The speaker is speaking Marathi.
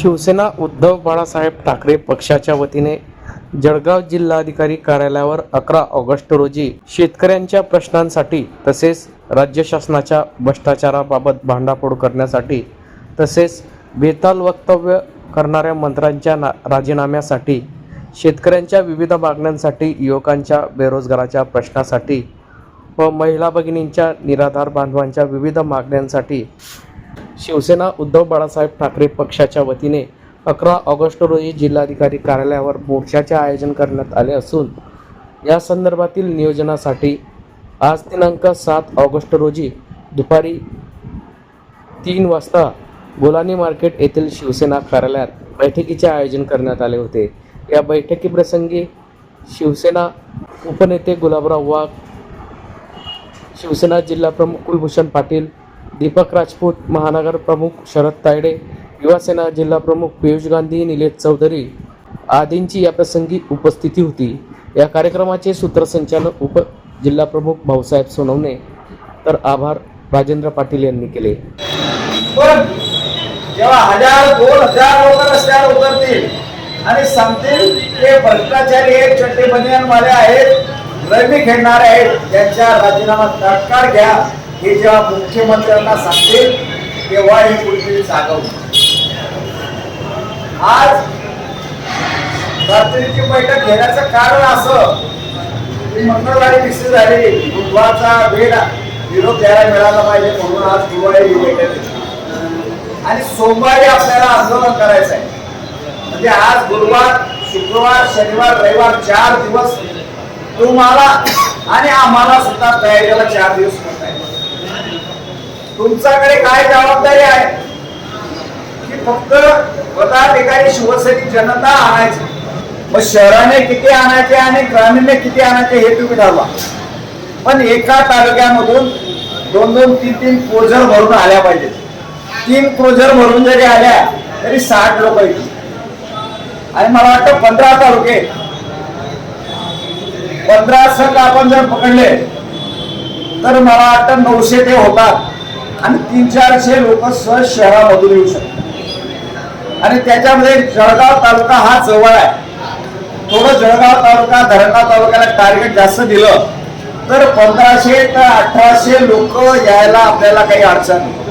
शिवसेना उद्धव बाळासाहेब ठाकरे पक्षाच्या वतीने जळगाव जिल्हाधिकारी कार्यालयावर अकरा ऑगस्ट रोजी शेतकऱ्यांच्या प्रश्नांसाठी तसेच राज्य शासनाच्या भ्रष्टाचाराबाबत भांडाफोड करण्यासाठी तसेच बेताल वक्तव्य करणाऱ्या मंत्र्यांच्या ना राजीनाम्यासाठी शेतकऱ्यांच्या विविध मागण्यांसाठी युवकांच्या बेरोजगाराच्या प्रश्नासाठी व महिला भगिनींच्या निराधार बांधवांच्या विविध मागण्यांसाठी शिवसेना उद्धव बाळासाहेब ठाकरे पक्षाच्या वतीने अकरा ऑगस्ट रोजी जिल्हाधिकारी कार्यालयावर मोर्चाचे आयोजन करण्यात आले असून या संदर्भातील नियोजनासाठी आज दिनांक सात ऑगस्ट रोजी दुपारी तीन वाजता गोलानी मार्केट येथील शिवसेना कार्यालयात बैठकीचे आयोजन करण्यात आले होते. या बैठकीप्रसंगी शिवसेना उपनेते गुलाबराव वाघ शिवसेना जिल्हा प्रमुख कुलभूषण पाटील दीपक राजपूत महानगर प्रमुख शरद तायडे युवासेना जिल्हा प्रमुख पियुष गांधी निलेश चौधरी आदींची याप्रसंगी उपस्थिती होती. या कार्यक्रमाचे सूत्रसंचालन उप जिल्हा प्रमुख भाऊसाहेब सोनवणे. तर आभार राजेंद्र पाटील यांनी केले. पण जेव्हा हजार दोन हजार लोक रस्त्यावर उतरतील आणि सांगतील ते भ्रष्टाचारी आहेत चड्डे बनियानवाले आहेत रमी खेळणारे आहेत त्यांच्या राजीनामा तात्काळ घ्या. हे जेव्हा मुख्यमंत्र्यांना सांगते तेव्हा हे कुठेतरी जागव आज रात्रीची बैठक घेण्याचं कारण असं की मंगळवारी निश्चित झाली बुधवारचा वेळ विरोध द्यायला मिळाला पाहिजे म्हणून आज गुरुवारी ही बैठक आणि सोमवारी आपल्याला आंदोलन करायचं आहे. म्हणजे आज गुरुवार शुक्रवार शनिवार रविवार चार दिवस तुम्हाला आणि आम्हाला सुद्धा तयारीला चार दिवस तुमच्याकडे काय जबाबदारी आहे? की फक्त पदाधिकारी शिवसैनिक जनता आणायची. मग शहराने किती आणायचे आणि ग्रामीणने किती आणायचे हे तुम्ही ठरवा. पण एका तालुक्यामधून दोन दोन तीन तीन क्रोझर भरून आल्या पाहिजेत तीन क्रोझर भरून जरी आल्या तरी साठ लोक येतील. आणि मला वाटतं पंधरा तालुके पंधरा संघ आपण जर पकडले तर मला वाटतं नऊशे ते होतात. आणि तीन चारशे लोक सहज शहरामधून येऊ शकतात. आणि त्याच्यामध्ये जळगाव तालुका हा जवळ आहे. थोडं जळगाव तालुका धरणगाव तालुक्याला टार्गेट जास्त दिलं तर पंधराशे ते अठराशे लोक यायला आपल्याला काही अडचण नाही.